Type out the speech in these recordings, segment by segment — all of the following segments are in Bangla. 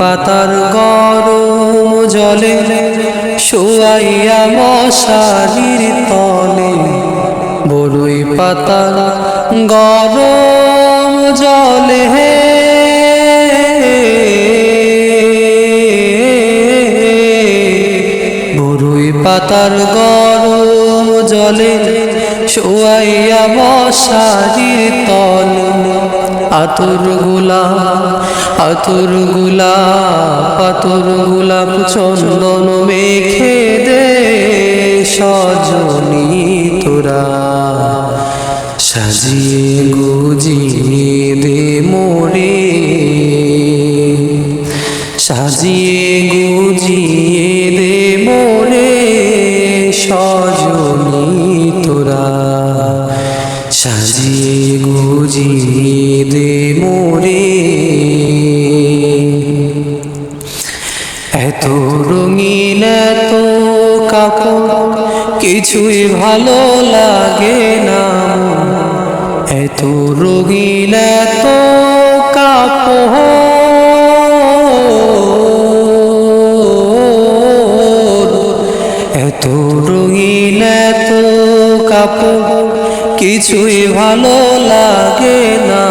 পাতার গরম জলে শোয়াইয়া মশারির তলে, বরুই পাতার গরম জলে। বরুই পাতার গরম জলে শোয়াইয়া মশারির তল আতর গোলাপ আতর গোলাপ আতর গোলাপ চন্দন মেখে দে সজনী তোরা। সাজিয়ে গুজিয়ে দে মোরে সাজিয়ে গুজিয়ে দে মোরে সজনী তোরা। সাজিয়ে এত রঙিন এত কাপড় কিছুই ভালো লাগে না এত রঙিন এত কাপড় এত রঙিন এত কাপড় কিছুই ভালো লাগে না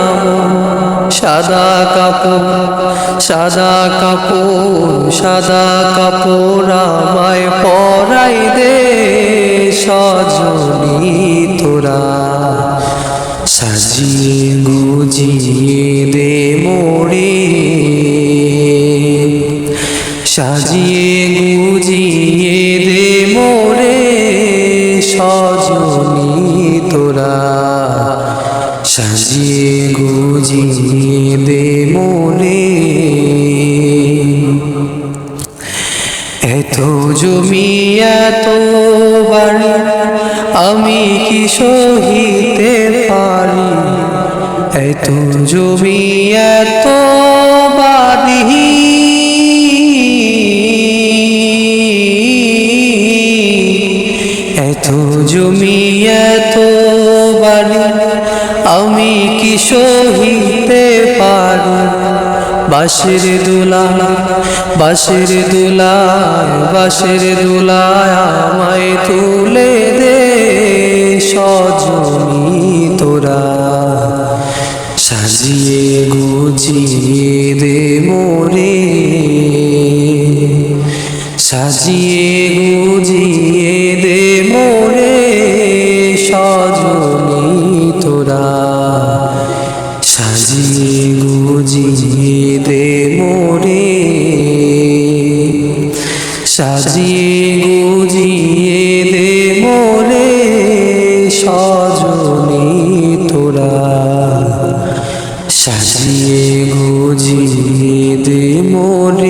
সাদা কাপড় সাদা কাপড় সাদা কাপড় আমায় পরাই দে সজনী তোরা। সাজিয়ে গুজিয়ে দে মোরে। সাজিয়ে গুজিয়ে দে এত জমি এত বাড়ি আমি কি সহিতে পারি? এত জমি এত বাড়ি এত জমি এত বাড়ি আমি কি সহিতে বাসের দোলা বাসের দোলায় বাসের দোলায় আমায় তুলে দে সজনী তোরা। সাজিয়ে গুজিয়ে দে মোরে সাজিয়ে গুজিয়ে সাজিয়ে গুজিয়ে দে মোরে সাজিয়ে গুজিয়ে মোরে সজনী তোরা। সাজিয়ে গুজিয়ে মোরে